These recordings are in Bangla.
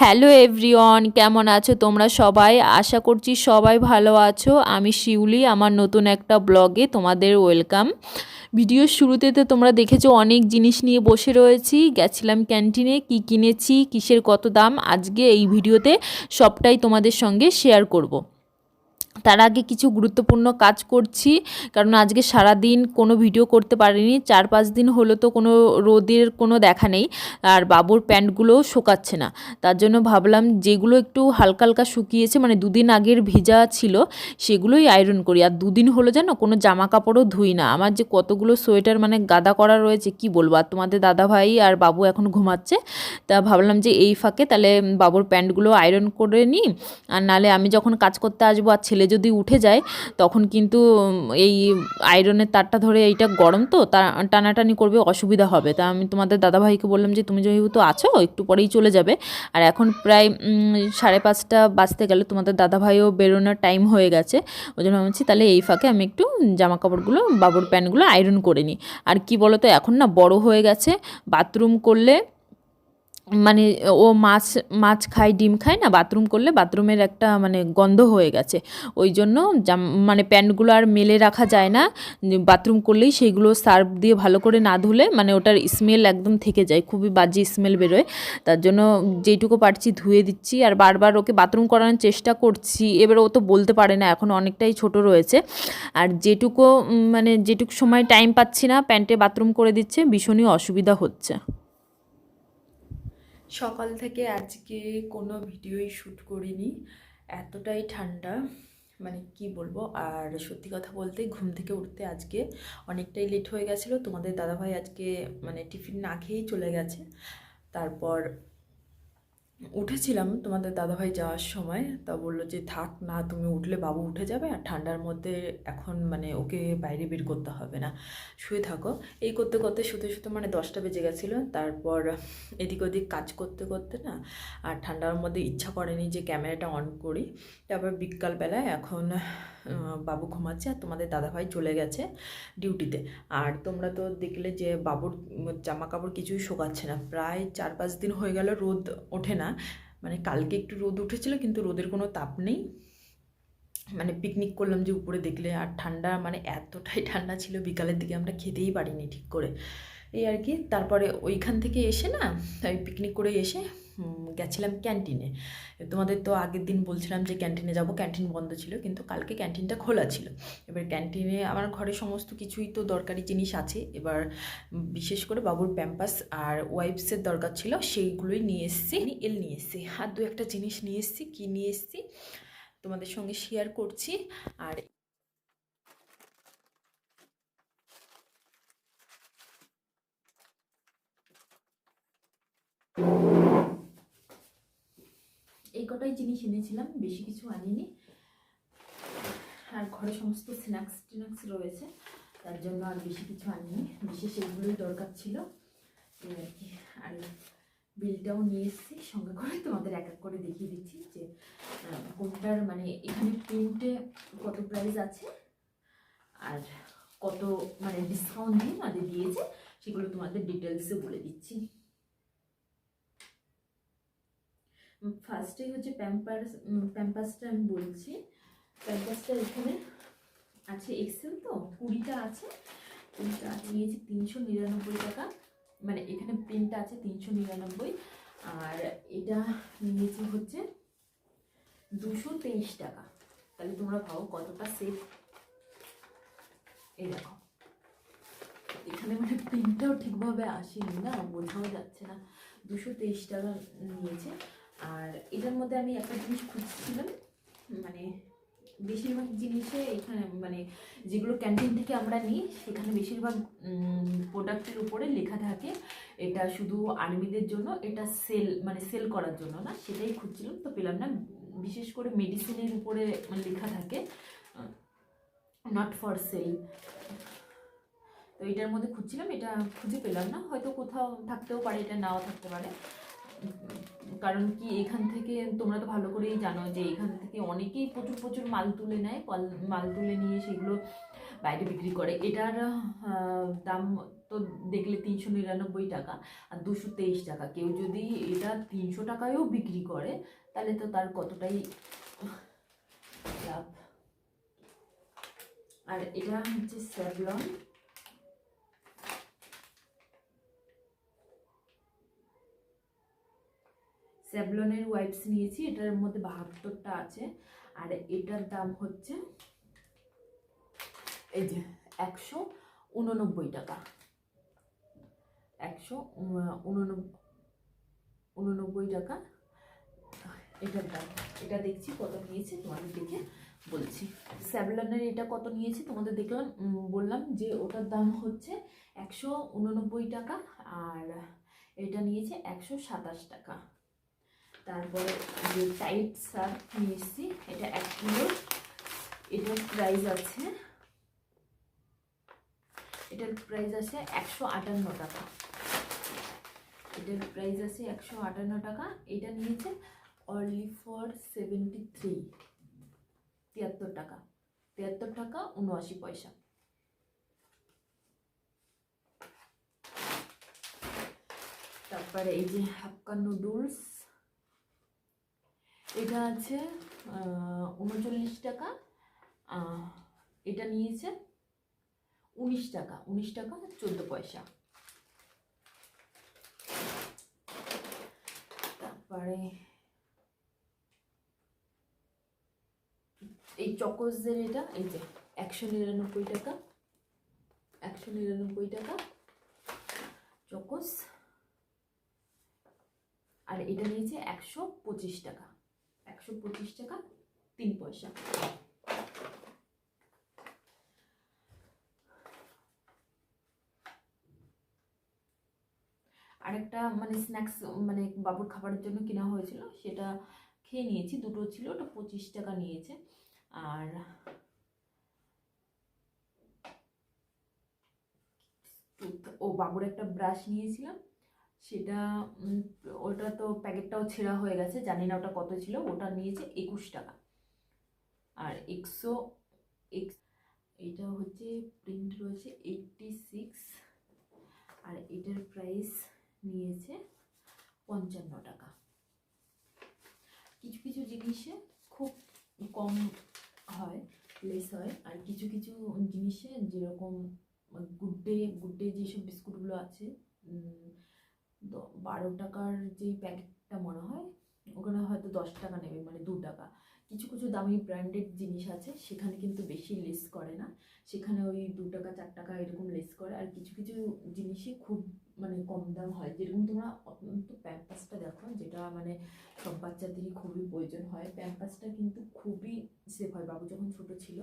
হ্যালো এভরিওয়ান কেমন আছো তোমরা সবাই? আশা করছি সবাই ভালো আছো। আমি শিউলি, আমার নতুন একটা ব্লগে তোমাদের ওয়েলকাম। ভিডিওর শুরুতে তো তোমরা দেখেছ অনেক জিনিস নিয়ে বসে রয়েছি। গেছিলাম ক্যান্টিনে, কি কিনেছি, কিসের কত দাম, আজকে এই ভিডিওতে সবটাই তোমাদের সঙ্গে শেয়ার করব। তার আগে কিছু গুরুত্বপূর্ণ কাজ করছি, কারণ আজকে সারা দিন কোনো ভিডিও করতে পারিনি, চার পাঁচ দিন হলো তো কোনো রোদের কোনো দেখা নেই, আর বাবুর প্যান্টগুলোও শোকাচ্ছে না। তার জন্য ভাবলাম যেগুলো একটু হালকা হালকা শুকিয়েছে মানে দুদিন আগের ভেজা ছিল, সেগুলোই আয়রন করি। আর দুদিন হলো যেন কোনো জামা কাপড়ও ধুই না। আমার যে কতগুলো সোয়েটার মানে গাদা করা রয়েছে, কি বলব? আর তোমাদের দাদা ভাই আর বাবু এখন ঘুমাচ্ছে, তা ভাবলাম যে এই ফাঁকে তাহলে বাবুর প্যান্টগুলো আয়রন করে নিই, আর নালে আমি যখন কাজ করতে আসব আর ছেলে যদি উঠে যায়, তখন কিন্তু এই আয়রনের তারটা ধরে এইটা গরম তো টানাটানি করবে, অসুবিধা হবে। তা আমি তোমাদের দাদাভাইকে বললাম যে, তুমি যেহেতু আছো, একটু পরেই চলে যাবে। আর এখন প্রায় সাড়ে পাঁচটা বাজতে গেলে, তোমাদের দাদাভাইও বেরোনোর টাইম হয়ে গেছে। ওই জন্য ভাবছি তাহলে এই ফাঁকে আমি একটু জামা কাপড়গুলো বাবুর প্যান্টগুলো আয়রন করে নিই। আর কি বলো তো এখন না বড় হয়ে গেছে বাথরুম করলে মানে ও মাছ মাছ খায়, ডিম খায় না, বাথরুম করলে বাথরুমের একটা মানে গন্ধ হয়ে গেছে। ওই জন্য মানে প্যান্টগুলো আর মেলে রাখা যায় না। বাথরুম করলেই সেইগুলো সার্ফ দিয়ে ভালো করে না ধুলে মানে ওটার স্মেল একদম থেকে যায়, খুবই বাজে স্মেল বেরোয়। তার জন্য যেইটুকু পারছি ধুয়ে দিচ্ছি আর বারবার ওকে বাথরুম করানোর চেষ্টা করছি। এবার ও তো বলতে পারে না, এখন অনেকটাই ছোট রয়েছে। আর যেটুকু মানে যেটুকু সময় টাইম পাচ্ছি না, প্যান্টে বাথরুম করে দিচ্ছে, ভীষণই অসুবিধা হচ্ছে। সকাল থেকে আজকে কোনো ভিডিওই শ্যুট করিনি। এতটাই ঠান্ডা মানে কি বলব? আর সত্যি কথা বলতে ঘুম থেকে উঠতে আজকে অনেকটাই লেট হয়ে গেছিল। তোমাদের দাদাভাই আজকে মানে টিফিন না খেয়েই চলে গেছে। তারপর উঠেছিলাম তোমাদের দাদাভাই যাওয়ার সময়, তা বলল যে, থাক, না, তুমি উঠলে বাবু উঠে যাবে, আর ঠান্ডার মধ্যে এখন মানে ওকে বাইরে বের করতে হবে না। শুয়ে থাকো। এই করতে করতে শুতে শুতে মানে দশটা বেজে গেছিল, তারপর এদিক ওদিক কাজ করতে করতে না, আর ঠান্ডার মধ্যে ইচ্ছা করেনি যে ক্যামেরাটা অন করি। তারপর বিকালবেলায় এখন বাবু ঘুমাচ্ছে আর তোমাদের দাদাভাই চলে গেছে ডিউটিতে। আর তোমরা তো দেখলে যে বাবুর জামা কাপড় কিছুই শোকাচ্ছে না। প্রায় চার পাঁচ দিন হয়ে গেল রোদ ওঠে না। মানে কালকে একটু রোদ উঠেছিল কিন্তু রোদের কোনো তাপ নেই। মানে পিকনিক করলাম যে উপরে দেখলে আর ঠান্ডা মানে এতটাই ঠান্ডা ছিল বিকালের দিকে আমরা খেতেই পারিনি ঠিক করে। এই আর কি, তারপরে ওইখান থেকে এসে না, ওই পিকনিক করে এসে গেছিলাম ক্যান্টিনে। তোমাদের তো আগের দিন বলছিলাম যে ক্যান্টিনে যাব, ক্যান্টিন বন্ধ ছিল, কিন্তু কালকে ক্যান্টিনটা খোলা ছিল। এবার ক্যান্টিনে আমার ঘরে সমস্ত কিছুই তো দরকারি জিনিস আছে। এবার বিশেষ করে বাবুর প্যাম্পাস আর ওয়াইপসের দরকার ছিল, সেইগুলোই নিয়ে এসেছি। এল নিয়ে এসেছি। আর দু একটা জিনিস নিয়ে এসেছি, কী নিয়ে এসেছি তোমাদের সঙ্গে শেয়ার করছি। আর এই কটাই জিনিস এনেছিলাম, বেশি কিছু আনিনি। আর ঘরে সমস্ত স্ন্যাক্স টিনাক্স রয়েছে, তার জন্য আর বেশি কিছু আনিনি। বিশেষ এগুলোই দরকার ছিল। আর কি, আর বিলটাও নিয়ে এসেছি, সঙ্গে করে তোমাদের এক এক করে দেখিয়ে দিচ্ছি যে কোনটার মানে এখানে প্রিন্টে কত প্রাইস আছে, আর কত মানে ডিসকাউন্ট দিয়ে আমাদের দিয়েছে, সেগুলো তোমাদের ডিটেলসে বলে দিচ্ছি। ফার্স্টে হচ্ছে প্যাম্পার্স প্যাম্পাসটা আমি বলছি। প্যাম্পাসটা এখানে আছে এক্সেল তো, কুড়িটা আছে। কুড়িটা নিয়েছি তিনশো নিরানব্বই টাকা। মানে এখানে প্রিন্টটা আছে তিনশো নিরানব্বই। আর এটা নিয়েছি হচ্ছে দুশো তেইশ টাকা। তাহলে তোমরা ভাবো কতটা সেফ এই দেখো। এখানে মানে প্রিন্টটাও ঠিকভাবে আসেনি না, বোঝাও যাচ্ছে না। দুশো তেইশ টাকা নিয়েছে। আর এটার মধ্যে আমি একটা জিনিস খুঁজছিলাম মানে বেশিরভাগ জিনিসে এখানে মানে যেগুলো ক্যান্টিন থেকে আমরা নিই, সেখানে বেশিরভাগ প্রোডাক্টের উপরে লেখা থাকে, এটা শুধু আর্মিদের জন্য, এটা সেল মানে সেল করার জন্য না, সেটাই খুঁজছিলাম, তো পেলাম না। বিশেষ করে মেডিসিনের উপরে মানে লেখা থাকে নট ফর সেল তো এটার মধ্যে খুঁজছিলাম, এটা খুঁজে পেলাম না, হয়তো কোথাও থাকতেও পারে, এটা নাও থাকতে পারে। কারণ কি এখান থেকে তোমরা তো ভালো করেই জানো যে এখান থেকে অনেকেই প্রচুর প্রচুর মাল তুলে নেয় মাল তুলে নিয়ে সেগুলো বাইরে বিক্রি করে। এটার দাম তো দেখলে তিনশো নিরানব্বই টাকা আর দুশো তেইশ টাকা। কেউ যদি এটা তিনশো টাকায়ও বিক্রি করে, তাহলে তো তার কতটাই লাভ? আর এটা হচ্ছে স্যাভলন। স্যাভলনের ওয়াইপস নিয়েছি, এটার মধ্যে বাহাত্তরটা আছে। আর এটার দাম হচ্ছে, এই যে একশো উননব্বই টাকা। একশো উননব্বই টাকা। এটার দাম, এটা দেখছি কত নিয়েছে, তোমাদের দেখে বলছি। স্যাভলনের এটা কত নিয়েছে, তোমাদের দেখলাম বললাম যে ওটার দাম হচ্ছে একশো উননব্বই টাকা, আর এটা নিয়েছে একশো সাতাশ টাকা। তারপরে যে টাইট শার্ট নিয়ে এসেছি এটা এক কিলো। এটার প্রাইস আছে, এটার প্রাইস আছে একশো আটান্ন টাকা। এটার প্রাইস আছে একশো আটান্ন টাকা। এটা নিয়েছে অনলি ফর সেভেন্টি থ্রি তিয়াত্তর টাকা। তিয়াত্তর টাকা উনআশি পয়সা। তারপরে এই যে হাক্কা নুডলস এটা আছে উনচল্লিশ টাকা এটা নিয়েছে উনিশ টাকা উনিশ টাকা চোদ্দ পয়সা। তারপরে এই চকোসদের এটা, এই যে একশো নিরানব্বই টাকা, একশো নিরানব্বই টাকা চকোস। আর এটা নিয়েছে একশো পঁচিশ টাকা। একশো পঁচিশ টাকা, তিন পয়সা। আরেকটা মানে স্ন্যাক্স মানে বাবুর খাবারের জন্য কেনা হয়েছিল, সেটা খেয়ে নিয়েছি। দুটো ছিল, ওটা পঁচিশ টাকা নিয়েছে। আর ও বাবুর একটা ব্রাশ নিয়েছিলাম। সেটা ওটা তো প্যাকেটটাও ছেঁড়া হয়ে গেছে, জানি না ওটা কত ছিল, ওটা নিয়েছে একুশ টাকা। আর একশো এক্স, এটা হচ্ছে প্রিন্ট রয়েছে এইটটি সিক্স আর এটার প্রাইস নিয়েছে পঞ্চান্ন টাকা। কিছু কিছু জিনিসে খুব কম হয় লেস হয়, আর কিছু কিছু জিনিসে যেরকম গুড ডে গুড ডে যেসব বিস্কুটগুলো আছে বারো টাকার যেই প্যাকেটটা মনে হয়, ওখানে হয়তো দশ টাকা নেবে মানে দু টাকা। কিছু কিছু দামি ব্র্যান্ডেড জিনিস আছে, সেখানে কিন্তু বেশি লেস করে না। সেখানে ওই দু টাকা, চার টাকা এরকম লেস করে। আর কিছু কিছু জিনিসই খুব মানে কম দাম হয়। যেরকম তোমরা অত্যন্ত প্যাম্পাসটা দেখো, যেটা মানে সব বাচ্চাদেরই খুবই প্রয়োজন হয়। প্যাম্পাসটা কিন্তু খুবই সেফ হয়। বাবু যখন ছোট ছিল,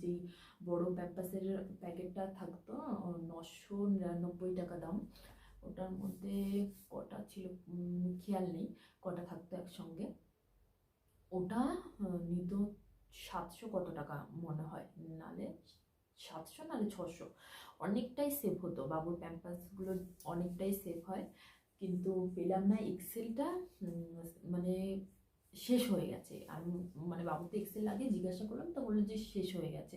যেই বড় প্যাম্পাসের প্যাকেটটা থাকতো, নশো নিরানব্বই টাকা দাম। ওটার মধ্যে কটা ছিল? খেয়াল নেই। কটা থাকতো একসঙ্গে। ওটা নিত সাতশো কত টাকা মনে হয়। নালে সাতশো, নালে ছশো। অনেকটাই সেভ হতো। বাবুর প্যাম্পাসগুলো অনেকটাই সেভ হয়। কিন্তু পেলাম না এক্সেলটা মানে শেষ হয়ে গেছে। আমি মানে বাবুর তো এক্সেল লাগে জিজ্ঞাসা করলাম, তো বলল যে শেষ হয়ে গেছে।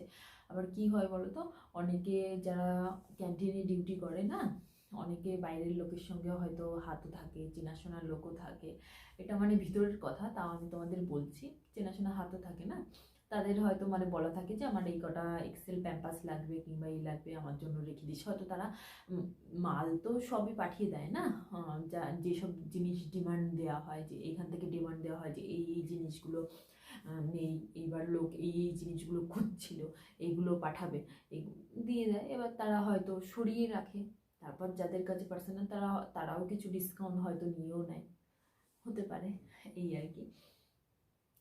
আবার কি হয় বলো তো অনেকে যারা ক্যান্টিনে ডিউটি করে না অনেকে বাইরের লোকের সঙ্গে হয়তো হাতও থাকে, চেনাশোনার লোকও থাকে। এটা মানে ভিতরের কথা, তাও আমি তোমাদের বলছি। চেনাশোনা হাতও থাকে না? তাদের হয়তো মানে বলা থাকে যে, আমার এই কটা এক্সেল প্যাম্পাস লাগবে কিংবা এই লাগবে, আমার জন্য রেখে দিস। হয়তো তারা মাল তো সবই পাঠিয়ে দেয় না? যা, যেসব জিনিস ডিমান্ড দেওয়া হয়, যে এখান থেকে ডিমান্ড দেওয়া হয় যে, এই এই জিনিসগুলো নেই, এইবার লোক এই এই জিনিসগুলো খুঁজছিল এইগুলো পাঠাবে। এই দিয়ে দেয়। এবার তারা হয়তো সরিয়ে রাখে। তারপর যাদের কাছে পার্সোনাল তারা, তারাও কিছু ডিসকাউন্ট হয়তো নিয়েও নেয়। হতে পারে, এই আর কি।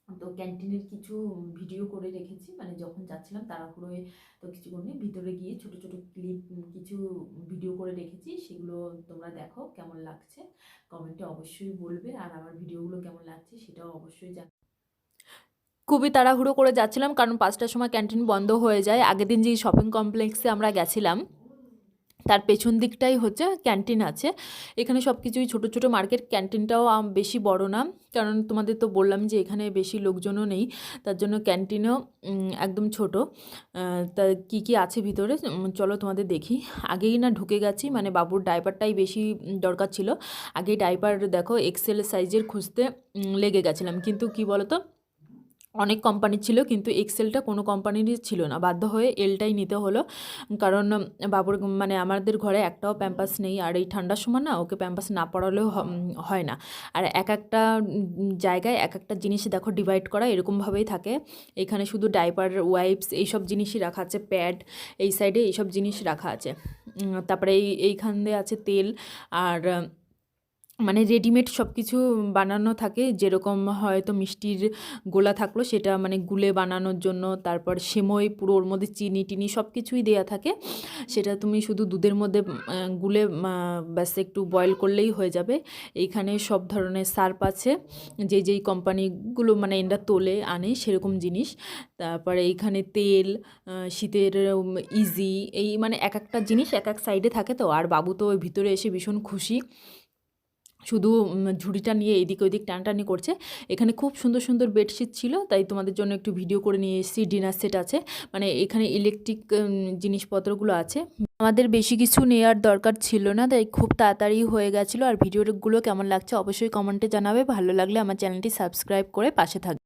তো ক্যান্টিনের কিছু ভিডিও করে রেখেছি মানে যখন যাচ্ছিলাম তাড়াহুড়োয় তো কিছু করিনি ভিতরে গিয়ে ছোট ছোট ক্লিপ কিছু ভিডিও করে রেখেছি। সেগুলো তোমরা দেখো কেমন লাগছে। কমেন্টে অবশ্যই বলবে, আর আমার ভিডিওগুলো কেমন লাগছে সেটাও অবশ্যই জান খুবই তাড়াহুড়ো করে যাচ্ছিলাম, কারণ পাঁচটার সময় ক্যান্টিন বন্ধ হয়ে যায়। আগের দিন যে শপিং কমপ্লেক্সে আমরা গেছিলাম তার পেছন দিকটাই হচ্ছে ক্যান্টিন আছে। এখানে সব কিছুই ছোটো ছোটো মার্কেট। ক্যান্টিনটাও বেশি বড় না। কারণ তোমাদের তো বললাম যে এখানে বেশি লোকজনও নেই। তার জন্য ক্যান্টিনও একদম ছোট। তা কী কী আছে ভিতরে? চলো তোমাদের দেখি। আগেই না ঢুকে গেছি। মানে বাবুর ডাইপারটাই বেশি দরকার ছিল। আগেই ডাইপার দেখো এক্সেল সাইজের খুঁজতে লেগে গেছিলাম। কিন্তু কি বলতো? অনেক কোম্পানি ছিল, কিন্তু এক্সেলটা কোনো কোম্পানিরই ছিল না। বাধ্য হয়ে এলটাই নিতে হলো। কারণ বাবুর মানে আমাদের ঘরে একটাও প্যাম্পাস নেই, আর এই ঠান্ডার সময় না ওকে প্যাম্পাস না পড়ালেও হয় না। আর এক একটা জায়গায় এক একটা জিনিস দেখো ডিভাইড করা এরকমভাবেই থাকে। এখানে শুধু ডাইপার ওয়াইপস এইসব জিনিসই রাখা আছে প্যাড এই সাইডে এইসব জিনিস রাখা আছে। তারপরে এই, এইখান দিয়ে আছে তেল, আর মানে রেডিমেড সব কিছু বানানো থাকে, যেরকম হয়তো মিষ্টির গোলা থাকল সেটা মানে গুলে বানানোর জন্য, তারপর সেমই পুরো ওর মধ্যে চিনি টিনি সব কিছুই দেয়া থাকে। সেটা তুমি শুধু দুধের মধ্যে গুলে ব্যাস একটু বয়েল করলেই হয়ে যাবে। এইখানে সব ধরনের সার্প আছে, যে যেই কোম্পানিগুলো মানে এরা তোলে, আনে সেরকম জিনিস। তারপরে এইখানে তেল শীতের ইজি, এই মানে এক একটা জিনিস এক এক সাইডে থাকে তো। আর বাবু তো ওই ভিতরে এসে ভীষণ খুশি। শুধু ঝুড়িটা নিয়ে এদিক ওদিক টানটানি করছে। এখানে খুব সুন্দর সুন্দর বেডশিট ছিল, তাই তোমাদের জন্য একটু ভিডিও করে নিয়ে এসেছি, ডিনার সেট আছে। মানে এখানে ইলেকট্রিক জিনিসপত্রগুলো আছে। আমাদের বেশি কিছু নেওয়ার দরকার ছিল না, তাই খুব তাড়াতাড়ি হয়ে গেছিল। আর ভিডিওগুলো কেমন লাগছে অবশ্যই কমেন্টে জানাবে। ভালো লাগলে আমার চ্যানেলটি সাবস্ক্রাইব করে পাশে থাকবে